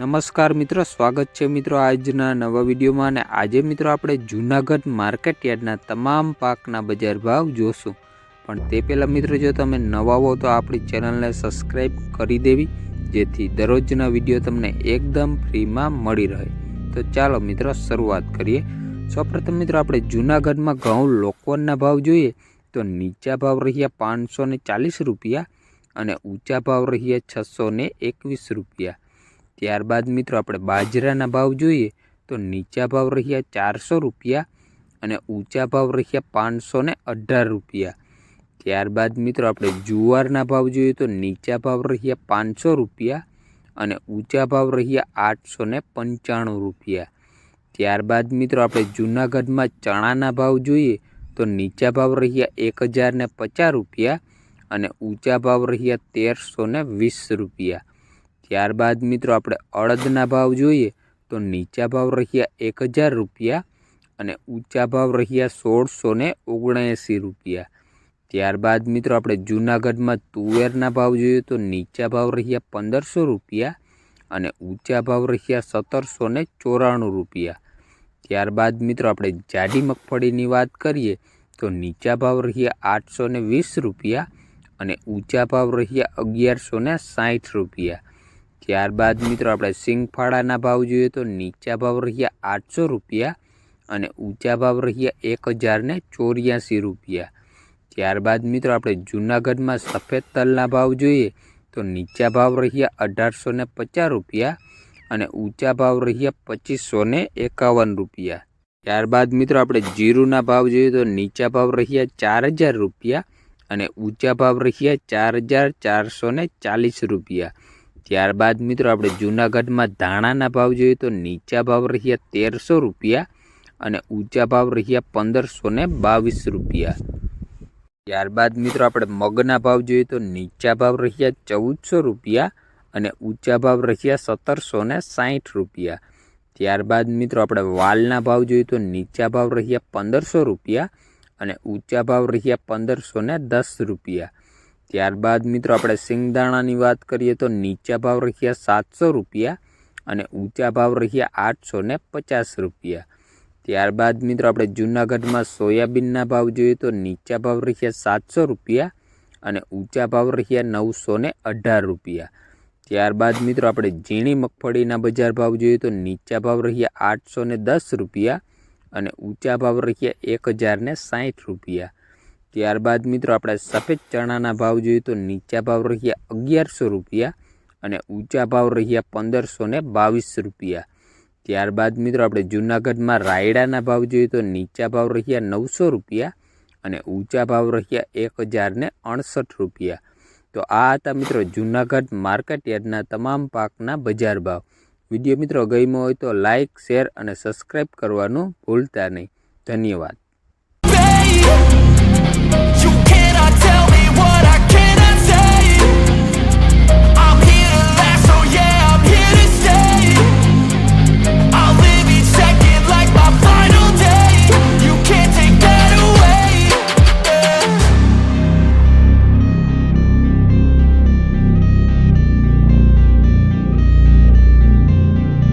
નમસ્કાર મિત્રો, સ્વાગત છે મિત્રો આજના નવા વિડીયોમાં અને આજે મિત્રો આપણે જૂનાગઢ માર્કેટ યાર્ડના તમામ પાકના બજાર ભાવ જોશું. પણ તે પહેલાં મિત્રો જો તમે નવા હો તો આપણી ચેનલને સબસ્ક્રાઈબ કરી દેવી, જેથી દરરોજના વીડિયો તમને એકદમ ફ્રીમાં મળી રહે. તો ચાલો મિત્રો શરૂઆત કરીએ. સૌપ્રથમ મિત્રો આપણે જૂનાગઢમાં ઘઉં લોકવનના ભાવ જોઈએ, તો નીચા ભાવ રહ્યા પાંચસો ચાલીસ રૂપિયા અને ઊંચા ભાવ રહ્યા છસો એકવીસ રૂપિયા. ત્યારબાદ મિત્રો આપણે બાજરાના ભાવ જોઈએ તો નીચા ભાવ રહ્યા ચારસો રૂપિયા અને ઊંચા ભાવ રહ્યા પાંચસો ને અઢાર રૂપિયા. ત્યારબાદ મિત્રો આપણે જુવારના ભાવ જોઈએ તો નીચા ભાવ રહ્યા પાંચસો રૂપિયા અને ઊંચા ભાવ રહ્યા આઠસો ને પંચાણું રૂપિયા. ત્યારબાદ મિત્રો આપણે જૂનાગઢમાં ચણાના ભાવ જોઈએ તો નીચા ભાવ રહ્યા એક હજાર પચાસ રૂપિયા અને ઊંચા ભાવ રહ્યા તેરસો વીસ રૂપિયા. ત્યારબાદ મિત્રો આપણે અડદના ભાવ જોઈએ તો નીચા ભાવ રહ્યા એક હજાર રૂપિયા અને ઊંચા ભાવ રહ્યા સોળસો ને ઓગણએંસી રૂપિયા. ત્યારબાદ મિત્રો આપણે જૂનાગઢમાં તુવેરના ભાવ જોઈએ તો નીચા ભાવ રહ્યા પંદરસો રૂપિયા અને ઊંચા ભાવ રહ્યા સત્તરસો ને ચોરાણું રૂપિયા. ત્યારબાદ મિત્રો આપણે જાડી મગફળીની વાત કરીએ તો નીચા ભાવ રહ્યા આઠસો વીસ રૂપિયા અને ઊંચા ભાવ રહ્યા અગિયારસો ને સાઠ રૂપિયા. ત્યારબાદ મિત્રો આપણે સિંગફાળાના ભાવ જોઈએ તો નીચા ભાવ રહ્યા આઠસો રૂપિયા અને ઊંચા ભાવ રહ્યા એક હજારને ચોર્યાસી રૂપિયા. ત્યારબાદ મિત્રો આપણે જૂનાગઢમાં સફેદ તલના ભાવ જોઈએ તો નીચા ભાવ રહ્યા અઢારસો ને પચાસ રૂપિયા અને ઊંચા ભાવ રહ્યા પચીસો ને એકાવન રૂપિયા. ત્યારબાદ મિત્રો આપણે જીરુના ભાવ જોઈએ તો નીચા ભાવ રહ્યા ચાર હજાર રૂપિયા અને ઊંચા ભાવ રહ્યા ચાર હજાર ચારસો ને ચાલીસ રૂપિયા. ત્યારબાદ મિત્રો આપણે જૂનાગઢમાં ધાણાના ભાવ જોઈએ તો નીચા ભાવ રહ્યા તેરસો રૂપિયા અને ઊંચા ભાવ રહ્યા પંદરસો ને બાવીસ રૂપિયા. ત્યારબાદ મિત્રો આપણે મગના ભાવ જોઈએ તો નીચા ભાવ રહ્યા ચૌદસો રૂપિયા અને ઊંચા ભાવ રહ્યા સત્તરસો ને સાઠ રૂપિયા. ત્યારબાદ મિત્રો આપણે વાલના ભાવ જોઈએ તો નીચા ભાવ રહ્યા પંદરસો રૂપિયા અને ઊંચા ભાવ રહ્યા પંદરસો ને દસ રૂપિયા. ત્યારબાદ મિત્રો આપણે સિંગદાણાની વાત કરીએ તો નીચા ભાવ રહ્યા સાતસો રૂપિયા અને ઊંચા ભાવ રહ્યા આઠસો ને પચાસ રૂપિયા. ત્યારબાદ મિત્રો આપણે જૂનાગઢમાં સોયાબીનના ભાવ જોઈએ તો નીચા ભાવ રહ્યા સાતસો રૂપિયા અને ઊંચા ભાવ રહ્યા નવસો ને અઢાર રૂપિયા. ત્યારબાદ મિત્રો આપણે ઝીણી મગફળીના બજાર ભાવ જોઈએ તો નીચા ભાવ રહ્યા આઠસો ને દસ રૂપિયા અને ઊંચા ભાવ રહ્યા એક હજાર ને સાઠ રૂપિયા. ત્યારબાદ મિત્રો આપણે સફેદ ચણાના ભાવ જોઈએ તો નીચા ભાવ રહ્યા અગિયારસો રૂપિયા અને ઊંચા ભાવ રહ્યા પંદરસો ને બાવીસ રૂપિયા. ત્યારબાદ મિત્રો આપણે જૂનાગઢમાં રાયડાના ભાવ જોઈએ તો નીચા ભાવ રહ્યા નવસો રૂપિયા અને ઊંચા ભાવ રહ્યા એક હજાર ને અડસઠ રૂપિયા. તો આ હતા મિત્રો જૂનાગઢ માર્કેટ યાર્ડના તમામ પાકના બજાર ભાવ. વીડિયો મિત્રો ગમ્યો હોય તો લાઇક શેર અને સબસ્ક્રાઈબ કરવાનું ભૂલતા નહીં. ધન્યવાદ. You cannot tell